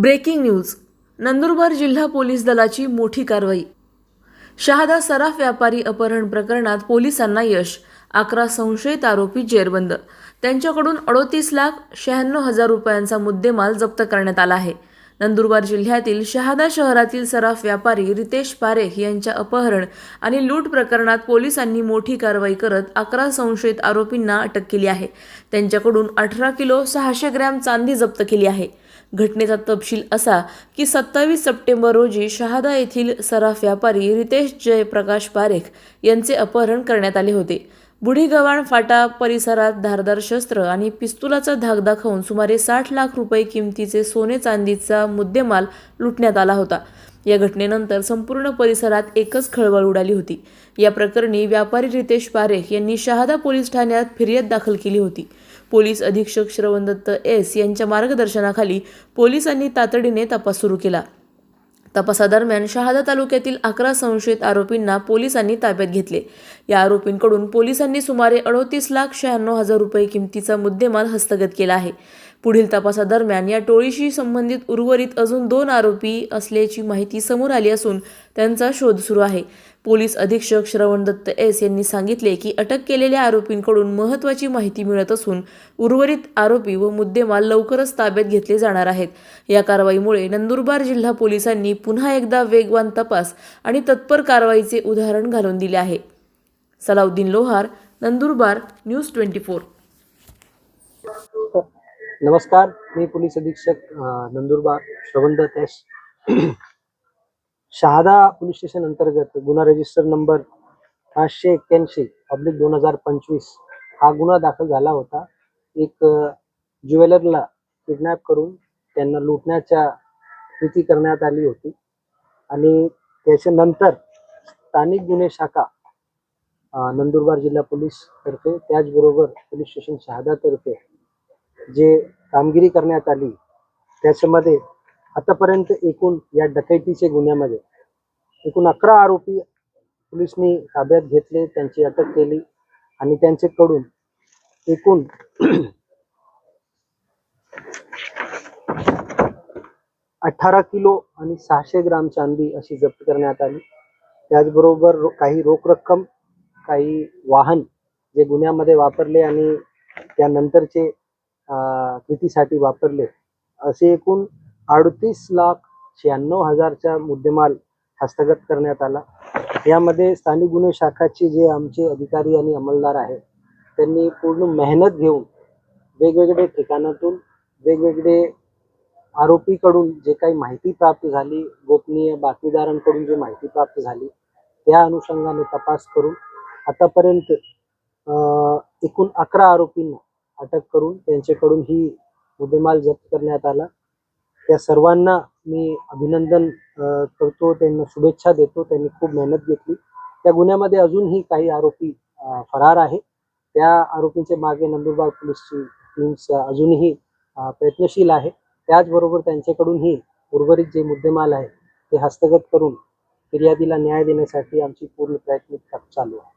Breaking news. Nandurbar जिल्हा police दलाची मोठी कारवाई. शहादा सराफ व्यापारी अपहरण प्रकरणात पोलिसांना यश. अकरा संशयित आरोपी जेरबंद. त्यांच्याकडून अडोतीस लाख शहाण्णव हजार रुपयांचा मुद्देमाल जप्त करण्यात आला आहे. नंदुरबार जिल्ह्यातील शहादा शहरातील सराफ व्यापारी रितेश पारेख यांच्या अपहरण आणि लूट प्रकरणात पोलिसांनी मोठी कारवाई करत अकरा संशयित आरोपींना अटक केली आहे. त्यांच्याकडून अठरा किलो सहाशे ग्रॅम चांदी जप्त केली आहे. घटनेचा तपशील असा की सत्तावीस सप्टेंबर रोजी शहादा येथील सराफ व्यापारी रितेश जयप्रकाश पारेख यांचे अपहरण करण्यात आले होते. बुढीगव्हाण फाटा परिसरात धारदार शस्त्र आणि पिस्तुलाचा धाक दाखवून सुमारे साठ लाख रुपये किमतीचे सोने चांदीचा मुद्देमाल लुटण्यात आला होता. या घटनेनंतर संपूर्ण परिसरात एकच खळबळ उडाली होती. या प्रकरणी व्यापारी रितेश पारेख यांनी शहादा पोलीस ठाण्यात फिर्याद दाखल केली होती. पोलीस अधीक्षक श्रवणदत्त एस यांच्या मार्गदर्शनाखाली पोलिसांनी तातडीने तपास सुरू केला. तपासादरम्यान शहादा तालुक्यातील अकरा संशयित आरोपींना पोलिसांनी ताब्यात घेतले. या आरोपींकडून पोलिसांनी सुमारे अडोतीस लाख शहाण्णव हजार रुपये किमतीचा मुद्देमाल हस्तगत केला आहे. पुढील तपासादरम्यान या टोळीशी संबंधित उर्वरित अजून दोन आरोपी असल्याची माहिती समोर आली असून त्यांचा शोध सुरू आहे. पोलीस अधीक्षक श्रवणदत्त एस यांनी सांगितले की अटक केलेल्या आरोपींकडून महत्त्वाची माहिती मिळत असून उर्वरित आरोपी व मुद्देमाल लवकरच ताब्यात घेतले जाणार आहेत. या कारवाईमुळे नंदुरबार जिल्हा पोलिसांनी पुन्हा एकदा वेगवान तपास आणि तत्पर कारवाईचे उदाहरण घालून दिले आहे. Salauddin Lohar Nandurbar news twenty four. नमस्कार मी पोलीस अधीक्षक Nandurbar Shravandatta S Shahada police station अंतर्गत गुन्हा रजिस्टर नंबर पाचशे एक्क्याऐंशी पब्लिक दोन हजार पंचवीस हा गुन्हा दाखल झाला होता. एक ज्वेलरला किडनॅप करून त्यांना लुटण्याच्या कृती करण्यात आली होती. आणि त्याच्यानंतर स्थानिक गुन्हे शाखा नंदुरबार जिल्हा पोलीस तर्फे त्याचबरोबर पोलीस स्टेशन शहादातर्फे जे कामगिरी करण्यात आली त्याच्यामध्ये आतापर्यंत एकूण या डकैतीच्या गुन्ह्यामध्ये एकूण अकरा आरोपी पोलिसनी ताब्यात घेतले त्यांची अटक केली आणि त्यांच्याकडून एकूण अठारा किलो आणि सहाशे ग्राम चांदी अशी जप्त करण्यात आली. त्याचबरोबर रो- काही रोख रक्कम काही वाहन जे गुन्ह्यामध्ये वापरले आणि त्यानंतरचे कृतीसाठी वापरले. असे एकूण अडतीस लाख शहाण्णव हजारचा मुद्देमाल हस्तगत करण्यात आला. यामध्ये स्थानिक गुन्हे शाखाचे जे आमचे अधिकारी आणि अंमलदार आहेत त्यांनी पूर्ण मेहनत घेऊन वेगवेगळे ठिकाणातून वेगवेगळे आरोपीकडून जे काही माहिती प्राप्त झाली गोपनीय बातमीदारांकडून जी माहिती प्राप्त झाली त्या अनुषंगाने तपास करून आतापर्यंत एकूण अकरा आरोपींना अटक करून त्यांच्याकडून ही मुद्देमाल जप्त करण्यात आला. त्या सर्वांना मी अभिनंदन करतो. त्यांना शुभेच्छा देतो. त्यांनी खूप मेहनत घेतली. त्या गुन्ह्यामध्ये अजूनही काही आरोपी फरार आहे त्या आरोपींच्या मागे नंदुरबार पोलीसची टीम्स अजूनही प्रयत्नशील आहे. त्याचबरोबर त्यांच्याकडूनही उर्वरित जे मुद्देमाल आहे ते हस्तगत करून फिर्यादीला न्याय देण्यासाठी आमची पूर्ण प्रयत्न चालू आहे.